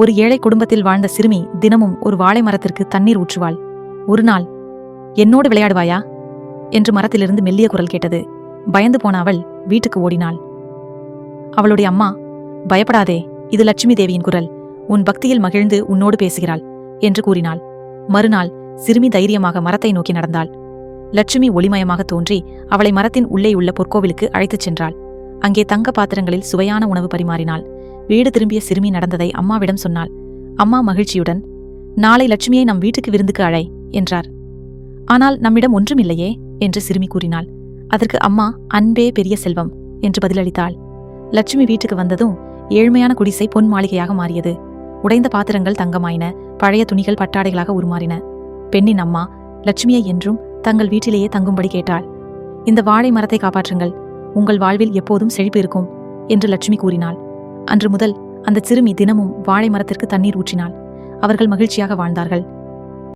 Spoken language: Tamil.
ஒரு ஏழை குடும்பத்தில் வாழ்ந்த சிறுமி தினமும் ஒரு வாழை மரத்திற்கு தண்ணீர் ஊற்றுவாள். ஒரு நாள் என்னோடு விளையாடுவாயா? என்று மரத்திலிருந்து மெல்லிய குரல் கேட்டது. பயந்து போன அவள் வீட்டுக்கு ஓடினாள். அவளுடைய அம்மா பயப்படாதே இது லட்சுமி தேவியின் குரல். உன் பக்தியில் மகிழ்ந்து உன்னோடு பேசுகிறாள் என்று கூறினாள். மறுநாள் சிறுமி தைரியமாக மரத்தை நோக்கி நடந்தாள். லட்சுமி ஒளிமயமாக தோன்றி அவளை மரத்தின் உள்ளே உள்ள பொற்கோவிலுக்கு அழைத்துச் சென்றாள். அங்கே தங்க பாத்திரங்களில் சுவையான உணவு பரிமாறினாள். வீடு திரும்பிய சிறுமி நடந்ததை அம்மாவிடம் சொன்னாள். அம்மா மகிழ்ச்சியுடன் நாளை லட்சுமியை நம் வீட்டுக்கு விருந்துக்கு அழை என்றார். ஆனால் நம்மிடம் ஒன்றுமில்லையே என்று சிறுமி கூறினாள். அதற்கு அம்மா அன்பே பெரிய செல்வம் என்று பதிலளித்தாள். லட்சுமி வீட்டுக்கு வந்ததும் ஏழ்மையான குடிசை பொன் மாளிகையாக மாறியது. உடைந்த பாத்திரங்கள் தங்கமாயின பழைய துணிகள் பட்டாடைகளாக உருமாறின. பெண்ணின் அம்மா லட்சுமியை என்றும் தங்கள் வீட்டிலேயே தங்கும்படி கேட்டாள். இந்த வாழை மரத்தை காப்பாற்றுங்கள் உங்கள் வாழ்வில் எப்போதும் செழிப்பு இருக்கும் என்று லட்சுமி கூறினாள். அன்று முதல் அந்த சிறுமி தினமும் வாழை மரத்திற்கு தண்ணீர் ஊற்றினாள். அவர்கள் மகிழ்ச்சியாக வாழ்ந்தார்கள்.